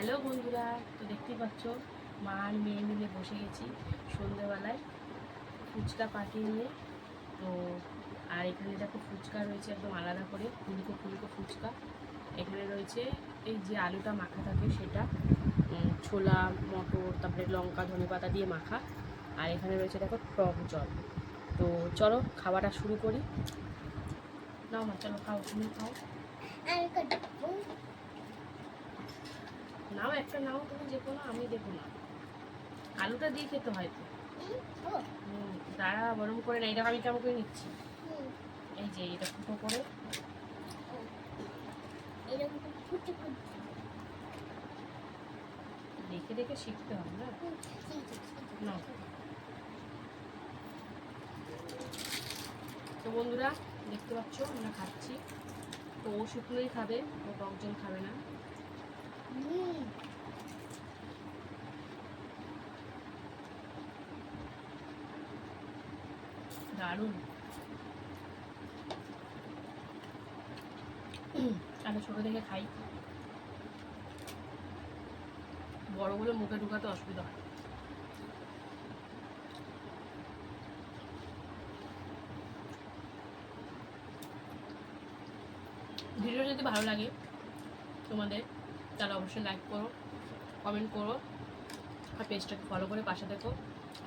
Hello বন্ধুরা, তো দেখতেই পাচ্ছ, মা আর মেয়ে মিলে বসে গেছি সন্ধ্যেবেলায় ফুচকা পার্টি নিয়ে। তো আর এখানে দেখো ফুচকা রয়েছে একদম আলাদা করে, ফুলকো ফুলকো ফুচকা। এখানে রয়েছে এই যে আলুটা মাখা থাকে সেটা ছোলা, মটর, তারপরে লঙ্কা, ধনে পাতা দিয়ে মাখা। আর এখানে রয়েছে দেখো টক জল। তো চলো খাওয়াটা শুরু করি। মা, চলো খাও, তুমি খাও। নাও, একটা নাও, তুমি যে কোনো আমি দেখো না। আলুটা দিয়ে খেতে হয় তো। দাঁড়া, গরম করে না, এটা আমি কেমন করে নিচ্ছি? এই যে, এটা ফুটো করে। দেখে দেখে শিখতে হবে না? তো বন্ধুরা, দেখতে পাচ্ছ, আমরা খাচ্ছি। তো ও শুকনোই খাবে, ও টক খাবে না। দারুণ। আরে ছোটো থেকে খাই। বড় বলে মুখে ঢুকাতে অসুবিধা হয়। ভিডিও যদি ভালো লাগে তোমাদের, তাহলে অবশ্যই লাইক করো কমেন্ট করো। আর পেজটাকে ফলো করে পাশে দেখো।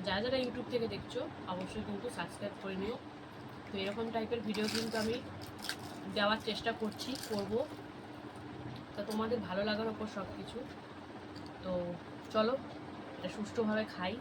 যারা যারা ইউটিউব থেকে দেখছ, অবশ্যই কিন্তু সাবস্ক্রাইব করে নিও। তো এরকম টাইপের ভিডিও কিন্তু আমি দেওয়ার চেষ্টা করছি, করব। তা তোমাদের ভালো লাগার ওপর সব কিছু তো চলো, এটা সুষ্ঠুভাবে খাই।